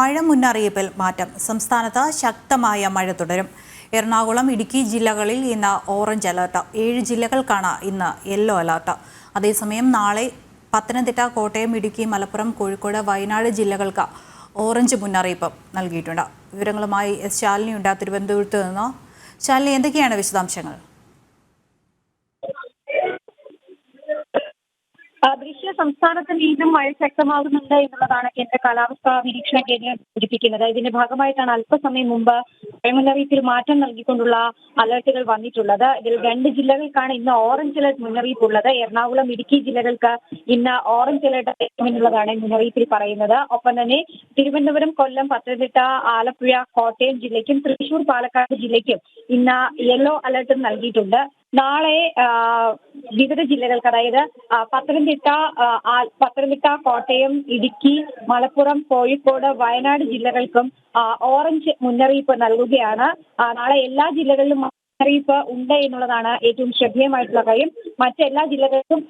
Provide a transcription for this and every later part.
മഴ മുന്നറിയിപ്പിൽ മാറ്റം. സംസ്ഥാനത്ത് ശക്തമായ മഴ തുടരും. എറണാകുളം ഇടുക്കി ജില്ലകളിൽ ഇന്ന് ഓറഞ്ച് അലർട്ട്. ഏഴ് ജില്ലകൾക്കാണ് ഇന്ന് യെല്ലോ അലർട്ട്. അതേസമയം നാളെ പത്തനംതിട്ട കോട്ടയം ഇടുക്കി മലപ്പുറം കോഴിക്കോട് വയനാട് ജില്ലകൾക്ക് ഓറഞ്ച് മുന്നറിയിപ്പ് നൽകിയിട്ടുണ്ട്. വിവരങ്ങളുമായി എസ് ശാലിനിയുണ്ട്. തിരുവനന്തപുരത്ത് നിന്ന് ശാലിനി എന്തൊക്കെയാണ് വിശദാംശങ്ങൾ? ദൃശ്യ സംസ്ഥാനത്ത് വീണ്ടും മഴ ശക്തമാകുന്നുണ്ട് എന്നുള്ളതാണ് കേന്ദ്ര കാലാവസ്ഥാ നിരീക്ഷണ കേന്ദ്രം സൂചിപ്പിക്കുന്നത്. ഇതിന്റെ ഭാഗമായിട്ടാണ് അല്പസമയം മുമ്പ് മുന്നറിയിപ്പിൽ മാറ്റം നൽകിക്കൊണ്ടുള്ള അലർട്ടുകൾ വന്നിട്ടുള്ളത്. ഇതിൽ രണ്ട് ജില്ലകൾക്കാണ് ഇന്ന് ഓറഞ്ച് അലർട്ട് മുന്നറിയിപ്പ് ഉള്ളത്. എറണാകുളം ഇടുക്കി ജില്ലകൾക്ക് ഇന്ന് ഓറഞ്ച് അലർട്ട് എന്നുള്ളതാണ് മുന്നറിയിപ്പിൽ പറയുന്നത്. ഒപ്പം തന്നെ തിരുവനന്തപുരം കൊല്ലം പത്തനംതിട്ട ആലപ്പുഴ കോട്ടയം ജില്ലയ്ക്കും തൃശൂർ പാലക്കാട് ജില്ലയ്ക്കും ഇന്ന് യെല്ലോ അലർട്ടും നൽകിയിട്ടുണ്ട്. നാളെ വിവിധ ജില്ലകൾക്ക് അതായത് പത്തനംതിട്ട പത്തനംതിട്ട കോട്ടയം ഇടുക്കി മലപ്പുറം കോഴിക്കോട് വയനാട് ജില്ലകൾക്കും ഓറഞ്ച് മുന്നറിയിപ്പ് നൽകുകയാണ്. നാളെ എല്ലാ ജില്ലകളിലും മുന്നറിയിപ്പ് ഉണ്ട് എന്നുള്ളതാണ് ഏറ്റവും ശ്രദ്ധേയമായിട്ടുള്ള കാര്യം. മറ്റെല്ലാ ജില്ലകൾക്കും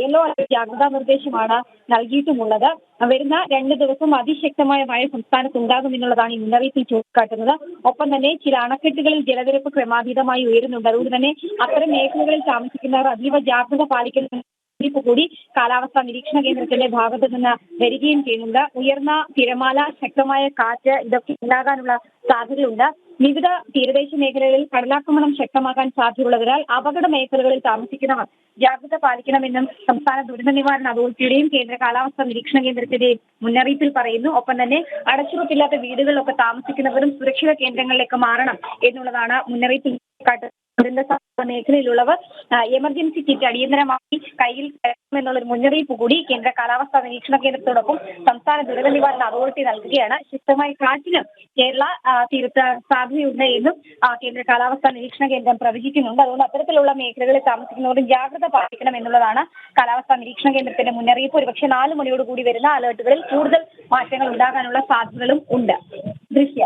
യെല്ലോ അലർട്ട് ജാഗ്രതാ നിർദ്ദേശമാണ് നൽകിയിട്ടുമുള്ളത്. വരുന്ന രണ്ട് ദിവസം അതിശക്തമായ മഴ സംസ്ഥാനത്ത് ഉണ്ടാകുമെന്നുള്ളതാണ് ഈ മുന്നറിയിപ്പിൽ ചൂണ്ടിക്കാട്ടുന്നത്. ഒപ്പം തന്നെ ചില അണക്കെട്ടുകളിൽ ജലനിരപ്പ് ക്രമാതീതമായി ഉയരുന്നുണ്ട്. അതുകൊണ്ട് തന്നെ അത്തരം മേഖലകളിൽ താമസിക്കുന്നവർ അതീവ ജാഗ്രത പാലിക്കണം മുന്നറിയിപ്പ് കൂടി കാലാവസ്ഥാ നിരീക്ഷണ കേന്ദ്രത്തിന്റെ ഭാഗത്ത് നിന്ന് വരികയും ചെയ്യുന്നുണ്ട്. ഉയർന്ന തിരമാല ശക്തമായ കാറ്റ് ഇതൊക്കെ ഉണ്ടാകാനുള്ള സാധ്യതയുണ്ട്. വിവിധ തീരദേശ മേഖലകളിൽ കടലാക്രമണം ശക്തമാകാൻ സാധ്യതയുള്ളതിനാൽ അപകട മേഖലകളിൽ താമസിക്കുന്നവർ ജാഗ്രത പാലിക്കണമെന്നും സംസ്ഥാന ദുരന്ത നിവാരണ അതോറിറ്റിയുടെയും കേന്ദ്ര കാലാവസ്ഥാ നിരീക്ഷണ കേന്ദ്രത്തിന്റെയും മുന്നറിയിപ്പിൽ പറയുന്നു. ഒപ്പം തന്നെ അടച്ചുറപ്പില്ലാത്ത വീടുകളിലൊക്കെ താമസിക്കുന്നവരും സുരക്ഷിത കേന്ദ്രങ്ങളിലേക്ക് മാറണം എന്നുള്ളതാണ് മുന്നറിയിപ്പിൽ ദുരന്ത മേഖലയിലുള്ളവർ എമർജൻസി കിറ്റ് അടിയന്തരമായി കയ്യിൽ എന്നുള്ള ഒരു മുന്നറിയിപ്പ് കൂടി കേന്ദ്ര കാലാവസ്ഥാ നിരീക്ഷണ കേന്ദ്രത്തോടൊപ്പം സംസ്ഥാന ദുരന്ത നിവാരണ അതോറിറ്റി നൽകുകയാണ്. ശക്തമായ കാറ്റിനും കേരള തീരത്ത് സാധ്യതയുണ്ട് എന്നും കേന്ദ്ര കാലാവസ്ഥാ നിരീക്ഷണ കേന്ദ്രം പ്രവചിക്കുന്നുണ്ട്. അതുകൊണ്ട് അത്തരത്തിലുള്ള മേഖലകളിൽ താമസിക്കുന്നവരും ജാഗ്രത പാലിക്കണം എന്നുള്ളതാണ് കാലാവസ്ഥാ നിരീക്ഷണ കേന്ദ്രത്തിന്റെ മുന്നറിയിപ്പ്. ഒരുപക്ഷെ നാല് മണിയോട് കൂടി വരുന്ന അലേർട്ടുകളിൽ കൂടുതൽ മാറ്റങ്ങൾ ഉണ്ടാകാനുള്ള സാധ്യതകളും ഉണ്ട്. ദൃശ്യ